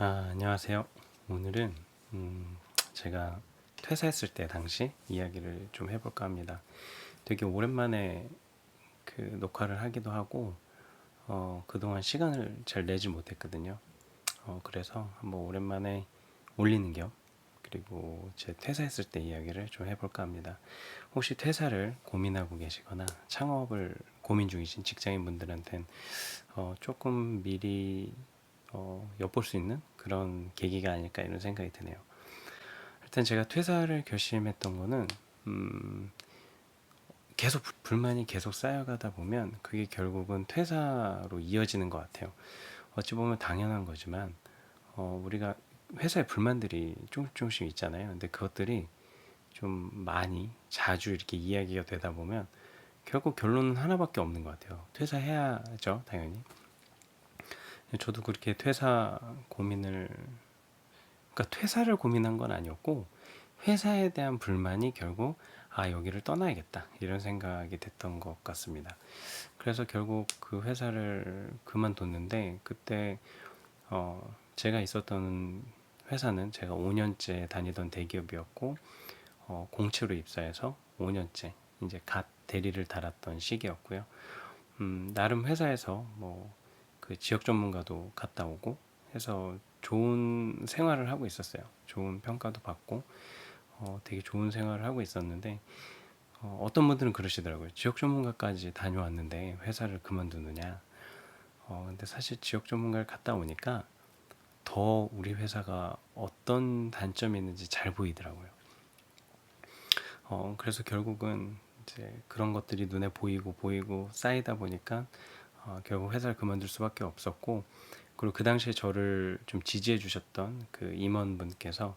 아, 안녕하세요. 오늘은 음, 제가 퇴사했을 때 당시 이야기를 좀 해볼까 합니다. 되게 오랜만에 그 녹화를 하기도 하고 어, 그동안 시간을 잘 내지 못했거든요. 어, 그래서 한번 오랜만에 올리는 겸 그리고 제 퇴사했을 때 이야기를 좀 해볼까 합니다. 혹시 퇴사를 고민하고 계시거나 창업을 고민 중이신 직장인 분들한텐 어, 조금 미리 어, 엿볼 수 있는 그런 계기가 아닐까 이런 생각이 드네요. 일단 제가 퇴사를 결심했던 거는 음, 계속 불- 불만이 계속 쌓여가다 보면 그게 결국은 퇴사로 이어지는 것 같아요. 어찌 보면 당연한 거지만 어, 우리가 회사에 불만들이 조금씩 조금씩 있잖아요. 근데 그것들이 좀 많이 자주 이렇게 이야기가 되다 보면 결국 결론은 하나밖에 없는 것 같아요. 퇴사해야죠, 당연히. 저도 그렇게 퇴사 고민을 그러니까 퇴사를 고민한 건 아니었고 회사에 대한 불만이 결국 아 여기를 떠나야겠다 이런 생각이 됐던 것 같습니다. 그래서 결국 그 회사를 그만뒀는데 그때 어 제가 있었던 회사는 제가 5년째 다니던 대기업이었고 어 공채로 입사해서 5년째 이제 갓 대리를 달았던 시기였고요. 음 나름 회사에서 뭐 그 지역 전문가도 갔다 오고 해서 좋은 생활을 하고 있었어요. 좋은 평가도 받고 어, 되게 좋은 생활을 하고 있었는데 어, 어떤 분들은 그러시더라고요. 지역 전문가까지 다녀왔는데 회사를 그만두느냐. 어, 근데 사실 지역 전문가를 갔다 오니까 더 우리 회사가 어떤 단점이 있는지 잘 보이더라고요. 어, 그래서 결국은 이제 그런 것들이 눈에 보이고 보이고 쌓이다 보니까 어, 결국 회사를 그만둘 수밖에 없었고 그리고 그 당시에 저를 좀 지지해 주셨던 그 임원분께서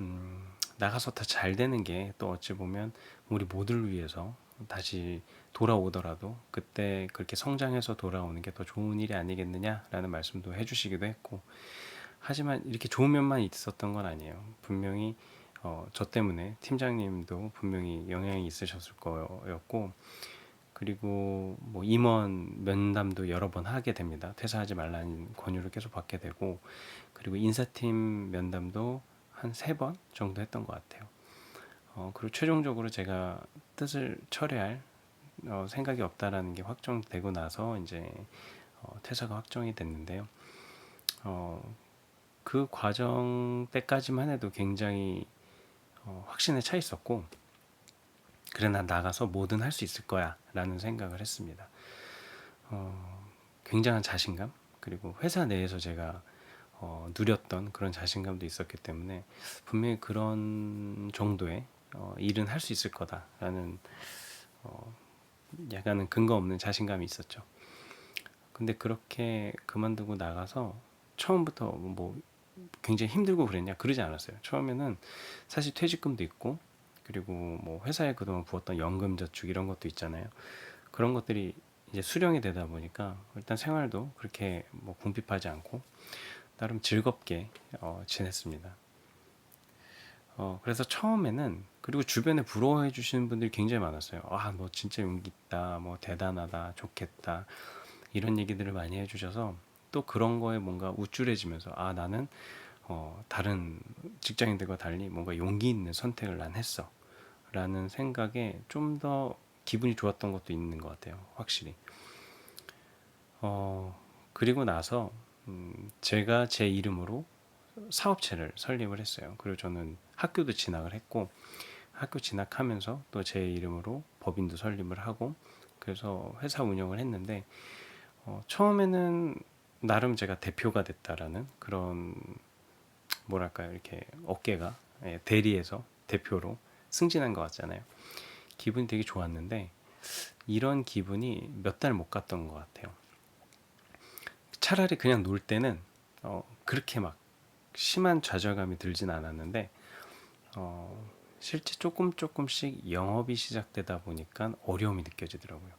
음, 나가서 다 잘 되는 게 또 어찌 보면 우리 모두를 위해서 다시 돌아오더라도 그때 그렇게 성장해서 돌아오는 게 더 좋은 일이 아니겠느냐라는 말씀도 해주시기도 했고 하지만 이렇게 좋은 면만 있었던 건 아니에요. 분명히 어, 저 때문에 팀장님도 분명히 영향이 있으셨을 거였고 그리고 뭐 임원 면담도 여러 번 하게 됩니다. 퇴사하지 말라는 권유를 계속 받게 되고 그리고 인사팀 면담도 한 세 번 정도 했던 것 같아요. 어, 그리고 최종적으로 제가 뜻을 철회할 어, 생각이 없다라는 게 확정되고 나서 이제 어, 퇴사가 확정이 됐는데요. 어, 그 과정 때까지만 해도 굉장히 어, 확신에 차 있었고 그래 난 나가서 뭐든 할 수 있을 거야라는 생각을 했습니다. 어, 굉장한 자신감 그리고 회사 내에서 제가 어, 누렸던 그런 자신감도 있었기 때문에 분명히 그런 정도의 어, 일은 할 수 있을 거다라는 어, 약간은 근거 없는 자신감이 있었죠. 근데 그렇게 그만두고 나가서 처음부터 뭐 굉장히 힘들고 그랬냐 그러지 않았어요. 처음에는 사실 퇴직금도 있고 그리고 뭐 회사에 그동안 부었던 연금 저축 이런 것도 있잖아요. 그런 것들이 이제 수령이 되다 보니까 일단 생활도 그렇게 뭐 궁핍하지 않고 나름 즐겁게 어, 지냈습니다. 어, 그래서 처음에는 그리고 주변에 부러워해 주시는 분들이 굉장히 많았어요. 아, 너 진짜 용기 있다, 뭐 대단하다, 좋겠다 이런 얘기들을 많이 해주셔서 또 그런 거에 뭔가 우쭐해지면서 아 나는 어, 다른 직장인들과 달리 뭔가 용기 있는 선택을 난 했어 라는 생각에 좀 더 기분이 좋았던 것도 있는 것 같아요 확실히. 어, 그리고 나서 음, 제가 제 이름으로 사업체를 설립을 했어요. 그리고 저는 학교도 진학을 했고 학교 진학하면서 또 제 이름으로 법인도 설립을 하고 그래서 회사 운영을 했는데 어, 처음에는 나름 제가 대표가 됐다라는 그런 뭐랄까요? 이렇게 어깨가 예, 대리에서 대표로 승진한 것 같잖아요. 기분이 되게 좋았는데 이런 기분이 몇 달 못 갔던 것 같아요. 차라리 그냥 놀 때는 어, 그렇게 막 심한 좌절감이 들진 않았는데 어, 실제 조금 조금씩 영업이 시작되다 보니까 어려움이 느껴지더라고요.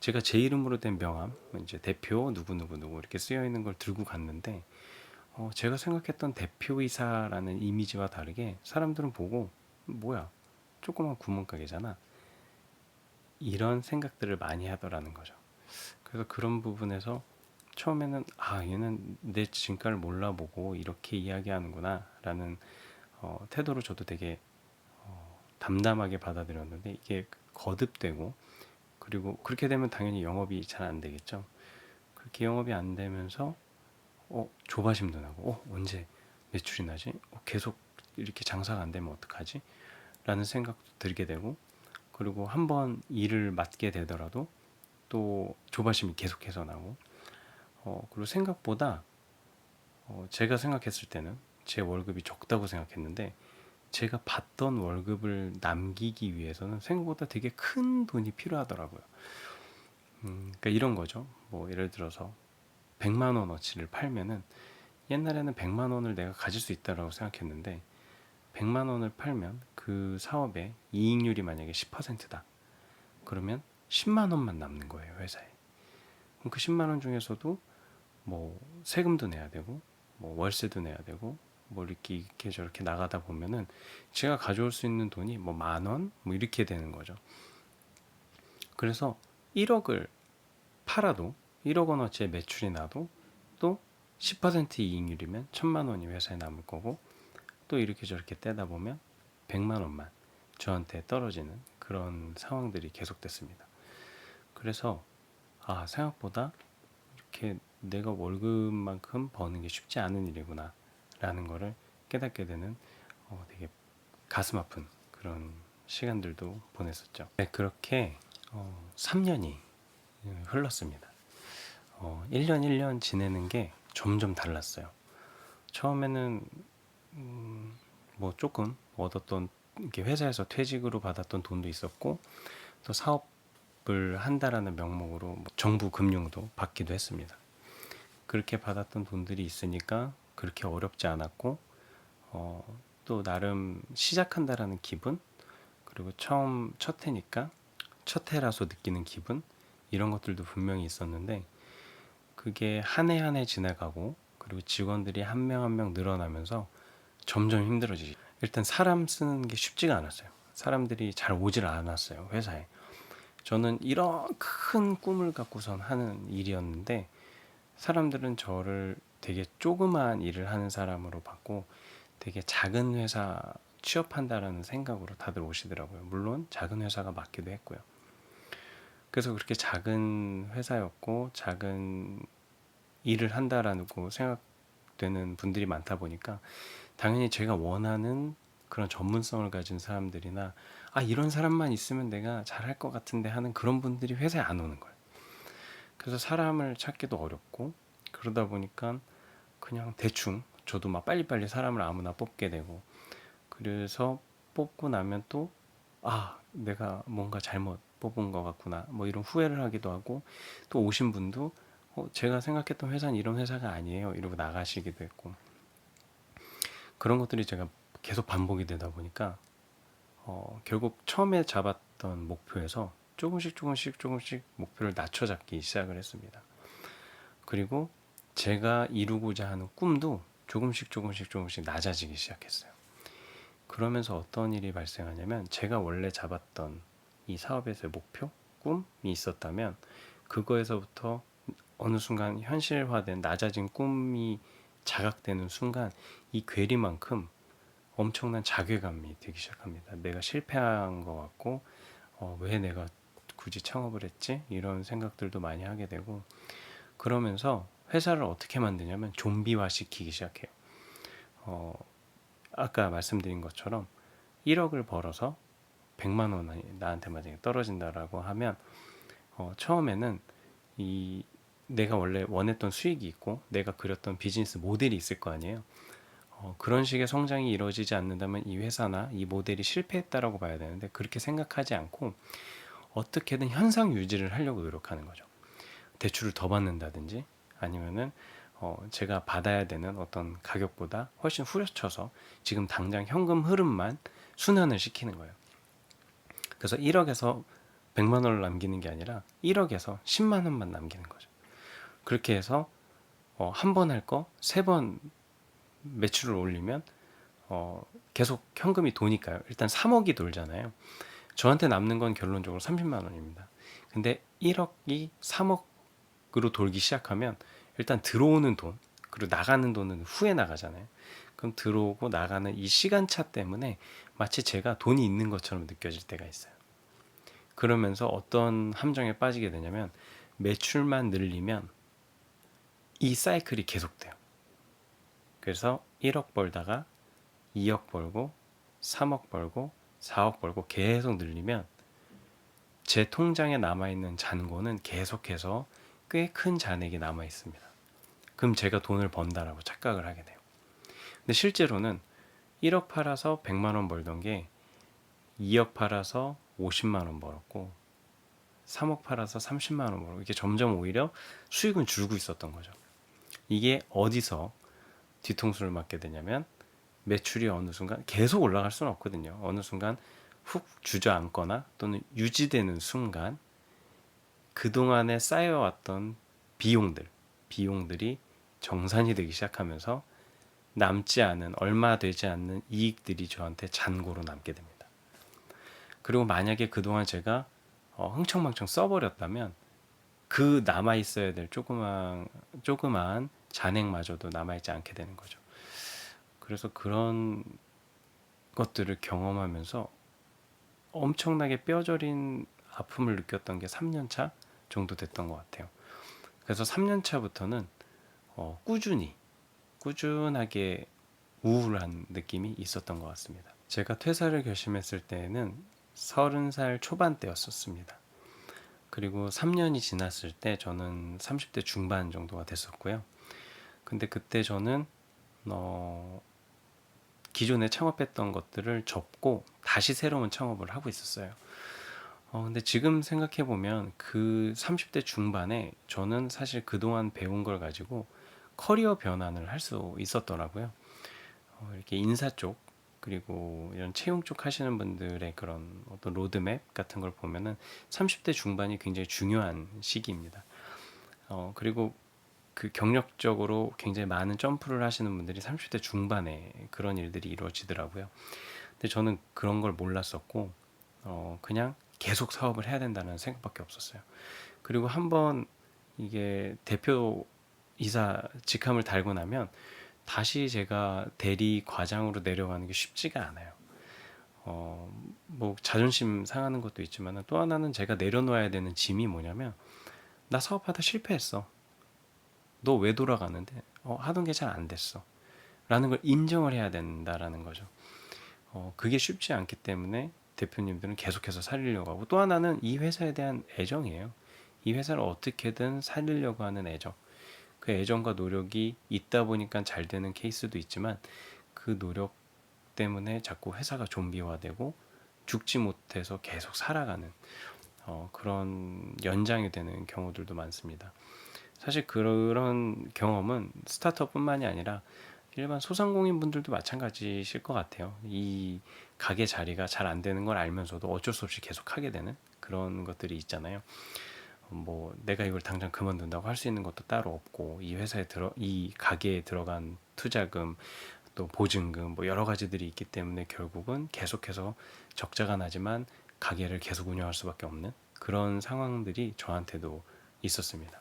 제가 제 이름으로 된 명함, 이제 대표 누구 누구 누구 이렇게 쓰여 있는 걸 들고 갔는데 어, 제가 생각했던 대표이사라는 이미지와 다르게 사람들은 보고 뭐야 조그만 구멍가게잖아 이런 생각들을 많이 하더라는 거죠. 그래서 그런 부분에서 처음에는 아 얘는 내 진가를 몰라보고 이렇게 이야기하는구나라는 어, 태도로 저도 되게 어, 담담하게 받아들였는데 이게 거듭되고 그리고 그렇게 되면 당연히 영업이 잘 안 되겠죠. 그렇게 영업이 안 되면서 어 조바심도 나고 어 언제 매출이 나지? 어, 계속 이렇게 장사가 안 되면 어떡하지? 라는 생각도 들게 되고 그리고 한번 일을 맡게 되더라도 또 조바심이 계속해서 나고 어, 그리고 생각보다 어, 제가 생각했을 때는 제 월급이 적다고 생각했는데 제가 받던 월급을 남기기 위해서는 생각보다 되게 큰 돈이 필요하더라고요. 음, 그러니까 이런 거죠. 뭐 예를 들어서 100만 원어치를 팔면은 옛날에는 100만 원을 내가 가질 수 있다라고 생각했는데 100만 원을 팔면 그 사업의 이익률이 만약에 10%다. 그러면 10만 원만 남는 거예요, 회사에. 그럼 그 10만 원 중에서도 뭐 세금도 내야 되고 뭐 월세도 내야 되고 뭐 이렇게 이렇게 저렇게 나가다 보면은 제가 가져올 수 있는 돈이 뭐 만 원 뭐 이렇게 되는 거죠. 그래서 1억을 팔아도 1억 원어치의 매출이 나도 또 10% 이익률이면 천만 원이 회사에 남을 거고 또 이렇게 저렇게 떼다 보면 100만 원만 저한테 떨어지는 그런 상황들이 계속됐습니다. 그래서 아 생각보다 이렇게 내가 월급만큼 버는 게 쉽지 않은 일이구나 라는 거를 깨닫게 되는 어, 되게 가슴 아픈 그런 시간들도 보냈었죠. 네, 그렇게 어, 3년이 흘렀습니다. 어, 1년 1년 지내는 게 점점 달랐어요. 처음에는 음, 뭐 조금 얻었던 이렇게 회사에서 퇴직으로 받았던 돈도 있었고 또 사업을 한다라는 명목으로 뭐 정부 금융도 받기도 했습니다. 그렇게 받았던 돈들이 있으니까 그렇게 어렵지 않았고 어, 또 나름 시작한다라는 기분 그리고 처음 첫 해니까 첫 해라서 느끼는 기분 이런 것들도 분명히 있었는데 그게 한 해 한 해 지나가고 그리고 직원들이 한 명 한 명 늘어나면서 점점 힘들어지지. 일단 사람 쓰는 게 쉽지가 않았어요. 사람들이 잘 오질 않았어요 회사에. 저는 이런 큰 꿈을 갖고선 하는 일이었는데 사람들은 저를 되게 조그마한 일을 하는 사람으로 봤고 되게 작은 회사 취업한다라는 생각으로 다들 오시더라고요. 물론 작은 회사가 맞기도 했고요. 그래서 그렇게 작은 회사였고 작은 일을 한다라고 생각되는 분들이 많다 보니까 당연히 제가 원하는 그런 전문성을 가진 사람들이나 아 이런 사람만 있으면 내가 잘할 것 같은데 하는 그런 분들이 회사에 안 오는 거예요. 그래서 사람을 찾기도 어렵고 그러다 보니까 그냥 대충 저도 막 빨리빨리 사람을 아무나 뽑게 되고 그래서 뽑고 나면 또 아 내가 뭔가 잘못 뽑은 것 같구나 뭐 이런 후회를 하기도 하고 또 오신 분도 어, 제가 생각했던 회사는 이런 회사가 아니에요 이러고 나가시기도 했고 그런 것들이 제가 계속 반복이 되다 보니까 어, 결국 처음에 잡았던 목표에서 조금씩 조금씩 조금씩 목표를 낮춰 잡기 시작을 했습니다. 그리고 제가 이루고자 하는 꿈도 조금씩 조금씩 조금씩 낮아지기 시작했어요. 그러면서 어떤 일이 발생하냐면 제가 원래 잡았던 이 사업에서의 목표, 꿈이 있었다면 그거에서부터 어느 순간 현실화된 낮아진 꿈이 자각되는 순간 이 괴리만큼 엄청난 자괴감이 되기 시작합니다. 내가 실패한 것 같고 어, 왜 내가 굳이 창업을 했지? 이런 생각들도 많이 하게 되고 그러면서 회사를 어떻게 만드냐면 좀비화 시키기 시작해요. 어, 아까 말씀드린 것처럼 1억을 벌어서 100만 원이 나한테 만약에 떨어진다라고 하면 어, 처음에는 이 내가 원래 원했던 수익이 있고 내가 그렸던 비즈니스 모델이 있을 거 아니에요. 어, 그런 식의 성장이 이루어지지 않는다면 이 회사나 이 모델이 실패했다라고 봐야 되는데 그렇게 생각하지 않고 어떻게든 현상 유지를 하려고 노력하는 거죠. 대출을 더 받는다든지 아니면은 어, 제가 받아야 되는 어떤 가격보다 훨씬 후려쳐서 지금 당장 현금 흐름만 순환을 시키는 거예요. 그래서 1억에서 100만 원을 남기는 게 아니라 1억에서 10만 원만 남기는 거죠. 그렇게 해서 어, 한 번 할 거 세 번 매출을 올리면 어, 계속 현금이 도니까요. 일단 3억이 돌잖아요. 저한테 남는 건 결론적으로 30만 원입니다. 근데 1억이 3억으로 돌기 시작하면 일단 들어오는 돈 그리고 나가는 돈은 후에 나가잖아요. 그럼 들어오고 나가는 이 시간차 때문에 마치 제가 돈이 있는 것처럼 느껴질 때가 있어요. 그러면서 어떤 함정에 빠지게 되냐면 매출만 늘리면 이 사이클이 계속돼요. 그래서 1억 벌다가 2억 벌고 3억 벌고 4억 벌고 계속 늘리면 제 통장에 남아있는 잔고는 계속해서 꽤 큰 잔액이 남아 있습니다. 그럼 제가 돈을 번다라고 착각을 하게 돼요. 근데 실제로는 1억 팔아서 100만 원 벌던 게 2억 팔아서 50만 원 벌었고 3억 팔아서 30만 원 벌고 이게 점점 오히려 수익은 줄고 있었던 거죠. 이게 어디서 뒤통수를 맞게 되냐면 매출이 어느 순간 계속 올라갈 수는 없거든요. 어느 순간 훅 주저앉거나 또는 유지되는 순간 그동안에 쌓여왔던 비용들, 비용들이 정산이 되기 시작하면서 남지 않은 얼마 되지 않는 이익들이 저한테 잔고로 남게 됩니다. 그리고 만약에 그동안 제가 어, 흥청망청 써버렸다면 그 남아 있어야 될 조그만 조그만 잔액마저도 남아 있지 않게 되는 거죠. 그래서 그런 것들을 경험하면서 엄청나게 뼈저린 아픔을 느꼈던 게 3년 차 정도 됐던 것 같아요. 그래서 3년 차부터는 어, 꾸준히 꾸준하게 우울한 느낌이 있었던 것 같습니다. 제가 퇴사를 결심했을 때에는 30살 초반대였었습니다. 그리고 3년이 지났을 때 저는 30대 중반 정도가 됐었고요. 근데 그때 저는 어, 기존에 창업했던 것들을 접고 다시 새로운 창업을 하고 있었어요. 어, 근데 지금 생각해 보면 그 30대 중반에 저는 사실 그동안 배운 걸 가지고 커리어 변환을 할 수 있었더라고요. 어, 이렇게 인사 쪽 그리고 이런 채용 쪽 하시는 분들의 그런 어떤 로드맵 같은 걸 보면은 30대 중반이 굉장히 중요한 시기입니다. 어, 그리고 그 경력적으로 굉장히 많은 점프를 하시는 분들이 30대 중반에 그런 일들이 이루어지더라고요. 근데 저는 그런 걸 몰랐었고, 어, 그냥 계속 사업을 해야 된다는 생각밖에 없었어요. 그리고 한번 이게 대표 이사 직함을 달고 나면 다시 제가 대리 과장으로 내려가는 게 쉽지가 않아요. 어, 뭐 자존심 상하는 것도 있지만 또 하나는 제가 내려놓아야 되는 짐이 뭐냐면 나 사업하다 실패했어. 너 왜 돌아가는데? 어, 하던 게 잘 안 됐어. 라는 걸 인정을 해야 된다라는 거죠. 어, 그게 쉽지 않기 때문에 대표님들은 계속해서 살리려고 하고 또 하나는 이 회사에 대한 애정이에요. 이 회사를 어떻게든 살리려고 하는 애정. 그 애정과 노력이 있다 보니까 잘 되는 케이스도 있지만 그 노력 때문에 자꾸 회사가 좀비화되고 죽지 못해서 계속 살아가는 어, 그런 연장이 되는 경우들도 많습니다. 사실 그런 경험은 스타트업뿐만이 아니라 일반 소상공인 분들도 마찬가지실 것 같아요. 이 가게 자리가 잘 안 되는 걸 알면서도 어쩔 수 없이 계속 하게 되는 그런 것들이 있잖아요. 뭐 내가 이걸 당장 그만둔다고 할 수 있는 것도 따로 없고 이 회사에 들어 이 가게에 들어간 투자금 또 보증금 뭐 여러 가지들이 있기 때문에 결국은 계속해서 적자가 나지만 가게를 계속 운영할 수밖에 없는 그런 상황들이 저한테도 있었습니다.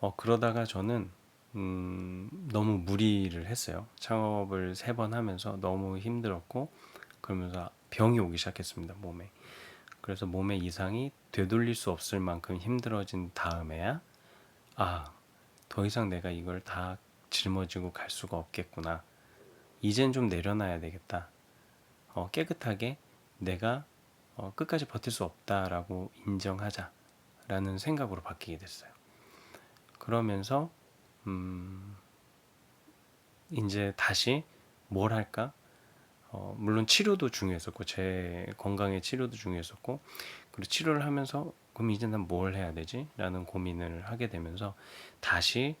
어 그러다가 저는 음, 너무 무리를 했어요. 창업을 세 번 하면서 너무 힘들었고 그러면서 병이 오기 시작했습니다 몸에. 그래서 몸의 이상이 되돌릴 수 없을 만큼 힘들어진 다음에야 아, 더 이상 내가 이걸 다 짊어지고 갈 수가 없겠구나. 이젠 좀 내려놔야 되겠다. 어, 깨끗하게 내가 어, 끝까지 버틸 수 없다라고 인정하자라는 생각으로 바뀌게 됐어요. 그러면서 음, 이제 다시 뭘 할까? 어, 물론 치료도 중요했었고 제 건강의 치료도 중요했었고 그리고 치료를 하면서 그럼 이제 난 뭘 해야 되지? 라는 고민을 하게 되면서 다시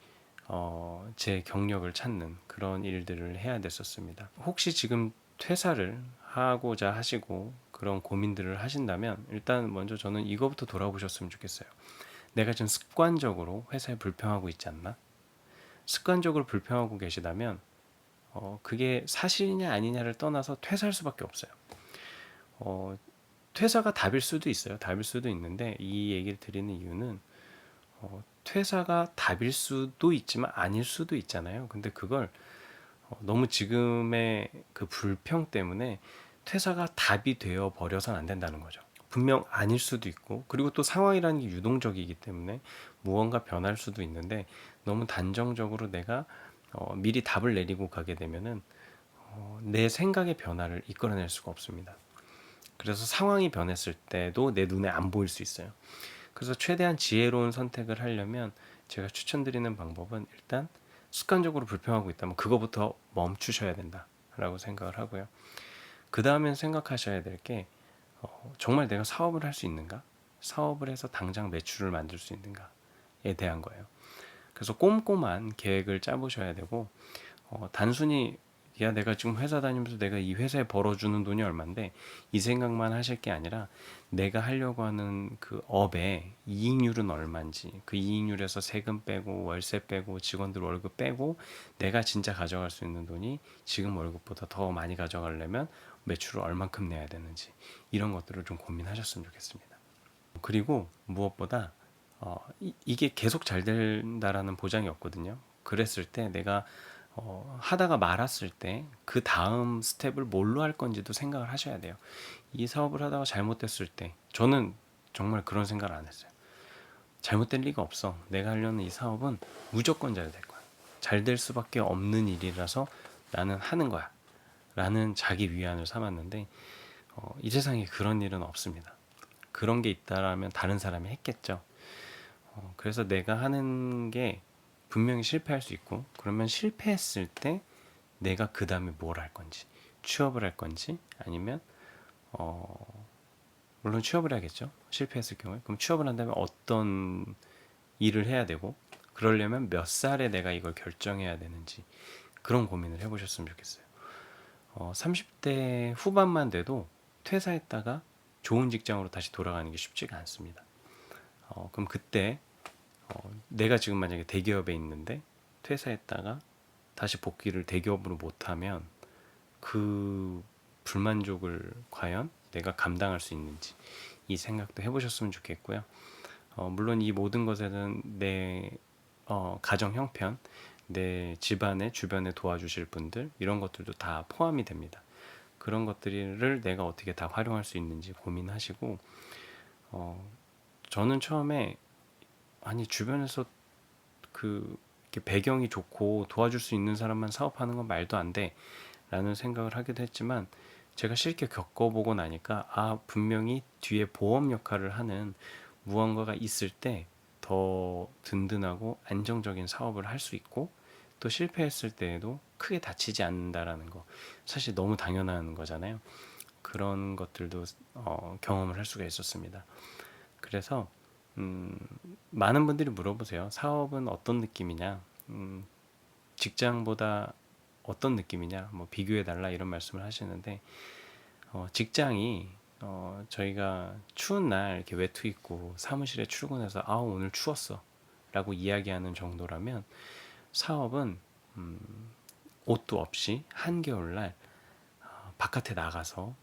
어, 제 경력을 찾는 그런 일들을 해야 됐었습니다. 혹시 지금 퇴사를 하고자 하시고 그런 고민들을 하신다면 일단 먼저 저는 이거부터 돌아보셨으면 좋겠어요. 내가 지금 습관적으로 회사에 불평하고 있지 않나? 습관적으로 불평하고 계시다면 어, 그게 사실이냐 아니냐를 떠나서 퇴사할 수밖에 없어요. 어, 퇴사가 답일 수도 있어요. 답일 수도 있는데 이 얘기를 드리는 이유는 어, 퇴사가 답일 수도 있지만 아닐 수도 있잖아요. 근데 그걸 어, 너무 지금의 그 불평 때문에 퇴사가 답이 되어 버려서는 안 된다는 거죠. 분명 아닐 수도 있고 그리고 또 상황이라는 게 유동적이기 때문에 무언가 변할 수도 있는데 너무 단정적으로 내가 어, 미리 답을 내리고 가게 되면은 어, 내 생각의 변화를 이끌어낼 수가 없습니다. 그래서 상황이 변했을 때도 내 눈에 안 보일 수 있어요. 그래서 최대한 지혜로운 선택을 하려면 제가 추천드리는 방법은 일단 습관적으로 불평하고 있다면 그거부터 멈추셔야 된다라고 생각을 하고요. 그 다음엔 생각하셔야 될 게 어, 정말 내가 사업을 할 수 있는가? 사업을 해서 당장 매출을 만들 수 있는가에 대한 거예요. 그래서 꼼꼼한 계획을 짜보셔야 되고 어, 단순히 야 내가 지금 회사 다니면서 내가 이 회사에 벌어주는 돈이 얼만데 이 생각만 하실 게 아니라 내가 하려고 하는 그 업의 이익률은 얼마인지 그 이익률에서 세금 빼고 월세 빼고 직원들 월급 빼고 내가 진짜 가져갈 수 있는 돈이 지금 월급보다 더 많이 가져가려면 매출을 얼만큼 내야 되는지 이런 것들을 좀 고민하셨으면 좋겠습니다. 그리고 무엇보다 어, 이, 이게 계속 잘 된다라는 보장이 없거든요. 그랬을 때 내가 어, 하다가 말았을 때 그 다음 스텝을 뭘로 할 건지도 생각을 하셔야 돼요. 이 사업을 하다가 잘못됐을 때 저는 정말 그런 생각을 안 했어요. 잘못될 리가 없어. 내가 하려는 이 사업은 무조건 잘 될 거야. 잘 될 수밖에 없는 일이라서 나는 하는 거야. 라는 자기 위안을 삼았는데 어, 이 세상에 그런 일은 없습니다. 그런 게 있다라면 다른 사람이 했겠죠. 어, 그래서 내가 하는 게 분명히 실패할 수 있고 그러면 실패했을 때 내가 그 다음에 뭘 할 건지 취업을 할 건지 아니면 어 물론 취업을 해야겠죠 실패했을 경우에 그럼 취업을 한다면 어떤 일을 해야 되고 그러려면 몇 살에 내가 이걸 결정해야 되는지 그런 고민을 해보셨으면 좋겠어요 어, 30대 후반만 돼도 퇴사했다가 좋은 직장으로 다시 돌아가는 게 쉽지가 않습니다 어, 그럼 그때 어, 내가 지금 만약에 대기업에 있는데 퇴사했다가 다시 복귀를 대기업으로 못하면 그 불만족을 과연 내가 감당할 수 있는지 이 생각도 해보셨으면 좋겠고요. 어, 물론 이 모든 것에는 내 어, 가정 형편, 내 집안의 주변에 도와주실 분들 이런 것들도 다 포함이 됩니다. 그런 것들을 내가 어떻게 다 활용할 수 있는지 고민하시고 어, 저는 처음에 아니 주변에서 그 배경이 좋고 도와줄 수 있는 사람만 사업하는 건 말도 안 돼라는 생각을 하기도 했지만 제가 실제 겪어보고 나니까 아 분명히 뒤에 보험 역할을 하는 무언가가 있을 때 더 든든하고 안정적인 사업을 할 수 있고 또 실패했을 때에도 크게 다치지 않는다라는 거 사실 너무 당연한 거잖아요. 그런 것들도 어, 경험을 할 수가 있었습니다. 그래서 음, 많은 분들이 물어보세요. 사업은 어떤 느낌이냐? 음, 직장보다 어떤 느낌이냐? 뭐 비교해 달라 이런 말씀을 하시는데 어, 직장이 어, 저희가 추운 날 이렇게 외투 입고 사무실에 출근해서 아 오늘 추웠어라고 이야기하는 정도라면 사업은 음, 옷도 없이 한겨울날 어, 바깥에 나가서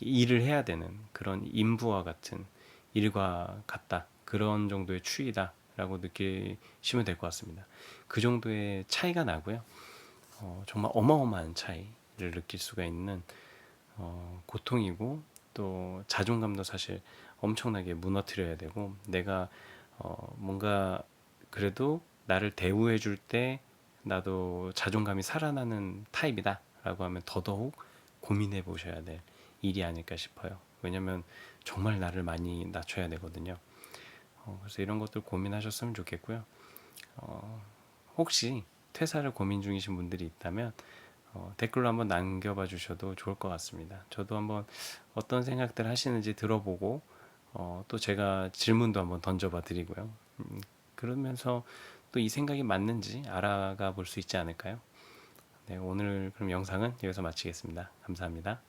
일을 해야 되는 그런 인부와 같은 일과 같다. 그런 정도의 추위다라고 느끼시면 될 것 같습니다. 그 정도의 차이가 나고요. 어, 정말 어마어마한 차이를 느낄 수가 있는 어, 고통이고 또 자존감도 사실 엄청나게 무너뜨려야 되고 내가 어, 뭔가 그래도 나를 대우해 줄 때 나도 자존감이 살아나는 타입이다 라고 하면 더더욱 고민해 보셔야 될 일이 아닐까 싶어요. 왜냐면 정말 나를 많이 낮춰야 되거든요. 어, 그래서 이런 것들 고민하셨으면 좋겠고요. 어, 혹시 퇴사를 고민 중이신 분들이 있다면 어, 댓글로 한번 남겨봐 주셔도 좋을 것 같습니다. 저도 한번 어떤 생각들 하시는지 들어보고 어, 또 제가 질문도 한번 던져봐 드리고요. 음, 그러면서 또 이 생각이 맞는지 알아가 볼 수 있지 않을까요? 네, 오늘 그럼 영상은 여기서 마치겠습니다. 감사합니다.